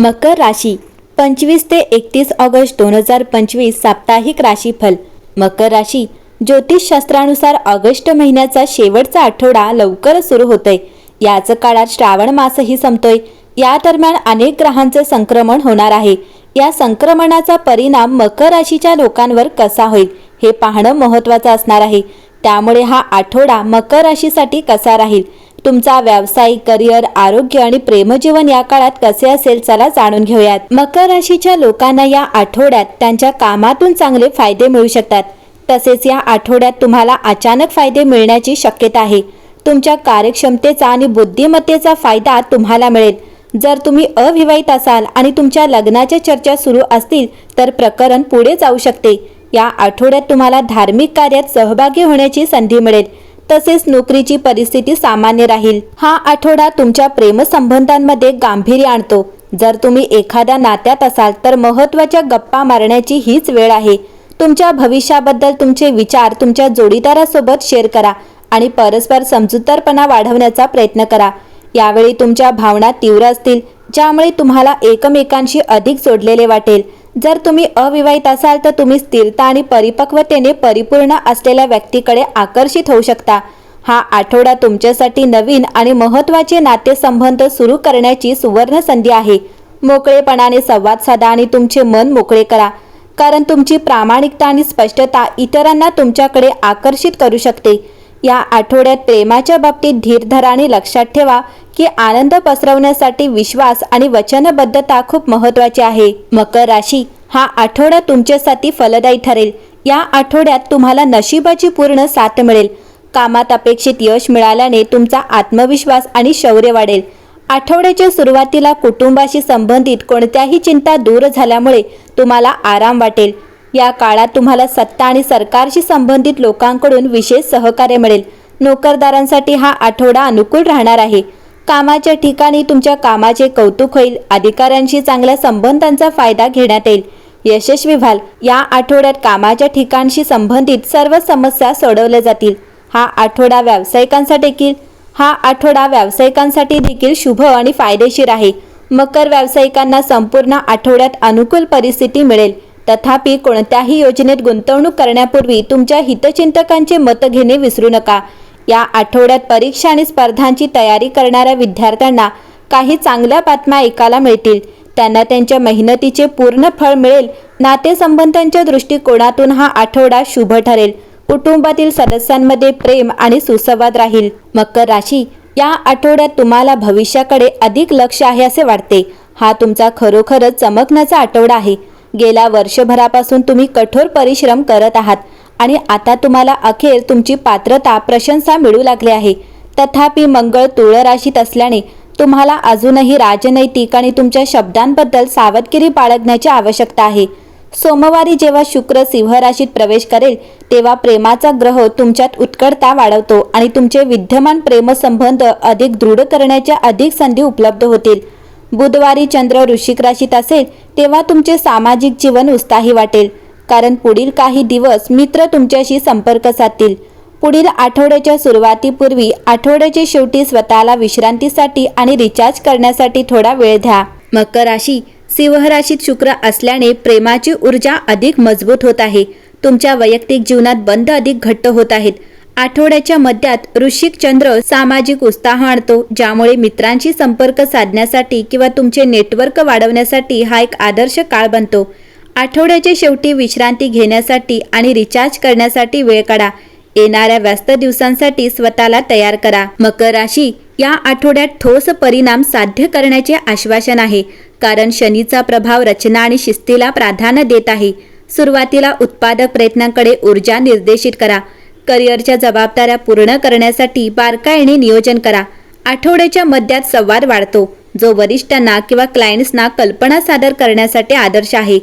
मकर राशी पंचवीस ते एकतीस ऑगस्ट दोन हजार पंचवीस साप्ताहिक राशीफल. मकर राशी ज्योतिषशास्त्रानुसार ऑगस्ट महिन्याचा शेवटचा आठवडा लवकरच सुरू होतोय. याच काळात श्रावण मासही संपतोय. या दरम्यान अनेक ग्रहांचे संक्रमण होणार आहे. या संक्रमणाचा परिणाम मकर राशीच्या लोकांवर कसा होईल हे पाहणं महत्त्वाचं असणार आहे. त्यामुळे हा आठवडा मकर राशीसाठी कसा राहील तुमचा व्यावसायिक करिअर आरोग्य आणि प्रेमजीवन या काळात कसे असेल चला जाणून घेऊयात. मकर राशीच्या लोकांना या आठवड्यात त्यांच्या कामातून चांगले फायदे मिळू शकतात. तसेच या आठवड्यात तुम्हाला अचानक फायदे मिळण्याची शक्यता आहे. तुमच्या कार्यक्षमतेचा आणि बुद्धिमत्तेचा फायदा तुम्हाला मिळेल. जर तुम्ही अविवाहित असाल आणि तुमच्या लग्नाच्या चर्चा सुरू असतील तर प्रकरण पुढे जाऊ शकते. या आठवड्यात तुम्हाला धार्मिक कार्यात सहभागी होण्याची संधी मिळेल. तसेच नोकरीची परिस्थिती सामान्य राहील. हा आठवडा तुमच्या प्रेमसंबंधांमध्ये गांभीर्य आणतो. जर तुम्ही एखाद्या नात्यात असाल तर महत्त्वाच्या गप्पा मारण्याची हीच वेळ आहे. तुमच्या भविष्याबद्दल तुमचे विचार तुमच्या जोडीदारासोबत शेअर करा आणि परस्पर समजूतदारपणा वाढवण्याचा प्रयत्न करा. यावेळी तुमच्या भावना तीव्र असतील ज्यामुळे तुम्हाला एकमेकांशी अधिक जोडलेले वाटेल. जर तुम्ही अविवाहित असाल तर तुम्ही स्थिरता आणि परिपक्वतेने परिपूर्ण असलेल्या व्यक्तीकडे आकर्षित होऊ शकता. हा आठवडा तुमच्यासाठी नवीन आणि महत्त्वाचे नातेसंबंध सुरू करण्याची सुवर्ण संधी आहे. मोकळेपणाने संवाद साधा आणि तुमचे मन मोकळे करा. कारण तुमची प्रामाणिकता आणि स्पष्टता इतरांना तुमच्याकडे आकर्षित करू शकते. या आठवड्यात प्रेमाच्या बाबतीत धीर धरा आणि लक्षात ठेवा की आनंद पसरवण्यासाठी विश्वास आणि वचनबद्धता खूप महत्वाची आहे. मकर राशी हा आठवडा तुमच्यासाठी फलदायी ठरेल. या आठवड्यात तुम्हाला नशिबाची पूर्ण साथ मिळेल. कामात अपेक्षित यश मिळाल्याने तुमचा आत्मविश्वास आणि शौर्य वाढेल. आठवड्याच्या सुरुवातीला कुटुंबाशी संबंधित कोणत्याही चिंता दूर झाल्यामुळे तुम्हाला आराम वाटेल. या काळात तुम्हाला सत्ता आणि सरकारशी संबंधित लोकांकडून विशेष सहकार्य मिळेल. नोकरदारांसाठी हा आठवडा अनुकूल राहणार आहे. कामाच्या ठिकाणी तुमच्या कामाचे कौतुक होईल. अधिकाऱ्यांशी चांगल्या संबंधांचा फायदा घेण्यात येईल. यशस्वी व्हाल. या आठवड्यात कामाच्या ठिकाणशी संबंधित सर्व समस्या सोडवल्या जातील. हा आठवडा व्यावसायिकांसाठी देखील हा आठवडा व्यावसायिकांसाठी देखील शुभ आणि फायदेशीर आहे. मकर व्यावसायिकांना संपूर्ण आठवड्यात अनुकूल परिस्थिती मिळेल. तथापि कोणत्याही योजनेत गुंतवणूक करण्यापूर्वी तुमच्या हितचिंतकांचे मत घेणे विसरू नका. या आठवड्यात परीक्षा आणि स्पर्धांची तयारी करणाऱ्या विद्यार्थ्यांना काही चांगल्या बातम्या ऐकायला मिळतील. त्यांना त्यांच्या मेहनतीचे पूर्ण फळ मिळेल. नातेसंबंधांच्या दृष्टिकोनातून हा आठवडा शुभ ठरेल. कुटुंबातील सदस्यांमध्ये प्रेम आणि सुसंवाद राहील. मकर राशी या आठवड्यात तुम्हाला भविष्याकडे अधिक लक्ष आहे असे वाटते. हा तुमचा खरोखरच चमकण्याचा आठवडा आहे. गेल्या वर्षभरापासून तुम्ही कठोर परिश्रम करत आहात. आणि आता तुम्हाला अखेर तुमची पात्रता प्रशंसा मिळू लागली आहे. तथापि मंगळ तुळ राशीत असल्याने तुम्हाला अजूनही राजनैतिक आणि तुमच्या शब्दांबद्दल सावधगिरी बाळगण्याची आवश्यकता आहे. सोमवारी जेव्हा शुक्र सिंह राशीत प्रवेश करेल तेव्हा प्रेमाचा ग्रह तुमच्यात उत्कटता वाढवतो आणि तुमचे विद्यमान प्रेमसंबंध अधिक दृढ करण्याच्या अधिक संधी उपलब्ध होतील. बुधवारी चंद्र वृश्चिक राशीत असेल तेव्हा तुमचे सामाजिक जीवन उत्साही वाटेल. कारण पुढील काही दिवस मित्र तुमच्याशी संपर्क साधतील. पुढील आठवड्याच्या सुरुवातीपूर्वी आठवड्याच्या शेवटी स्वतःला विश्रांतीसाठी आणि रिचार्ज करण्यासाठी थोडा वेळ द्या. मकर राशी सिंहराशीत शुक्र असल्याने प्रेमाची ऊर्जा अधिक मजबूत होत आहे. तुमच्या वैयक्तिक जीवनात बंध अधिक घट्ट होत आहेत. आठवड्याच्या मध्यात ऋषिक चंद्र सामाजिक उत्साह आणतो ज्यामुळे मित्रांशी संपर्क साधण्यासाठी किंवा तुमचे नेटवर्क वाढवण्यासाठी हा एक आदर्श काळ बनतो. आठवड्याच्या शेवटी विश्रांती घेण्यासाठी आणि रिचार्ज करण्यासाठी वेळ काढा. येणाऱ्या व्यस्त दिवसांसाठी स्वतःला तयार करा. मकर राशी या आठवड्यात ठोस परिणाम साध्य करण्याचे आश्वासन आहे. कारण शनीचा प्रभाव रचना आणि शिस्तीला प्राधान्य देत आहे. सुरुवातीला उत्पादक प्रयत्नांकडे ऊर्जा निर्देशित करा. करिअरच्या जबाबदाऱ्या पूर्ण करण्यासाठी बारकाईने नियोजन करा. आठवड्याच्या मध्यात संवाद वाढतो. जो वरिष्ठांना किंवा क्लायंट्सना कल्पना सादर करण्यासाठी आदर्श आहे.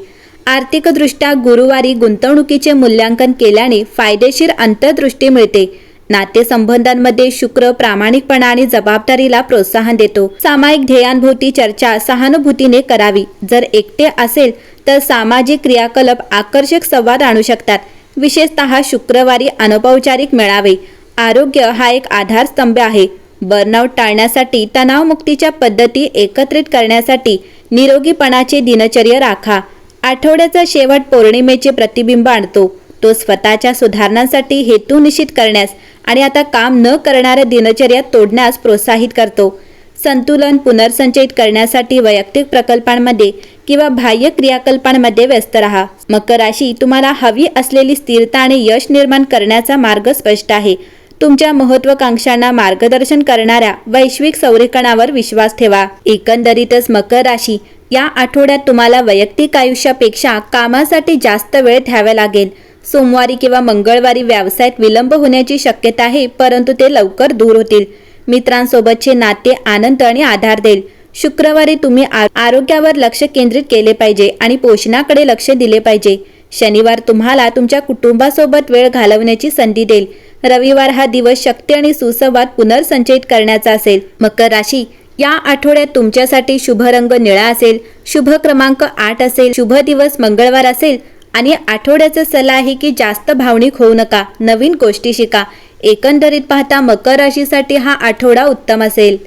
आर्थिकदृष्ट्या गुरुवारी गुंतवणुकीचे मूल्यांकन केल्याने फायदेशीर अंतर्दृष्टी मिळते. नातेसंबंधांमध्ये शुक्र प्रामाणिकपणा आणि जबाबदारीला प्रोत्साहन देतो. सामायिक ध्येयांभोवती चर्चा सहानुभूतीने करावी. जर एकटे असेल तर सामाजिक क्रियाकलाप आकर्षक संवाद आणू शकतात. विशेषतः शुक्रवारी अनौपचारिक मेळावे. आरोग्य हा एक आधारस्तंभ आहे. बर्नआउट टाळण्यासाठी तणावमुक्तीच्या पद्धती एकत्रित करण्यासाठी निरोगीपणाचे दिनचर्या राखा. आठवड्याचा शेवट पौर्णिमेचे प्रतिबिंब आणतो. तो स्वतःच्या सुधारणांसाठी हेतू निश्चित करण्यास आणि आता काम न करणाऱ्या दिनचर्या तोडण्यास प्रोत्साहित करतो. संतुलन पुनर्संचयित करण्यासाठी वैयक्तिक प्रकल्पांमध्ये किंवा बाह्य क्रियाकल्पांमध्ये व्यस्त राहा. मकर राशी तुम्हाला हवी असलेली स्थिरता आणि यश निर्माण करण्याचा मार्ग स्पष्ट आहे. तुमच्या महत्वाकांक्षांना मार्गदर्शन करणाऱ्या वैश्विक संरेखनावर विश्वास ठेवा. एकंदरीतच मकर राशी या आठवड्यात तुम्हाला वैयक्तिक आयुष्यापेक्षा कामासाठी जास्त वेळ द्यावा लागेल. सोमवारी किंवा मंगळवारी व्यवसायात विलंब होण्याची शक्यता आहे परंतु ते लवकर दूर होतील. मित्रांसोबतचे नाते आनंद आणि आधार देईल. शुक्रवारी तुम्ही आ- आरोग्यावर लक्ष केंद्रित केले पाहिजे आणि पोषणाकडे लक्ष दिले पाहिजे. शनिवार तुम्हाला तुमच्या कुटुंबासोबत वेळ घालवण्याची संधी देईल. रविवार हा दिवस शक्ती आणि सुसंवाद पुनर्संचयित करण्याचा असेल. मकर राशी या आठवड्यात तुमच्यासाठी शुभ रंग निळा असेल शुभ क्रमांक आठ असेल शुभ दिवस मंगळवार असेल आणि आठवड्याचा सल्ला आहे की जास्त भावनिक होऊ नका नवीन गोष्टी शिका. एकंदरीत पाहता मकर राशीसाठी हा आठवडा उत्तम असेल.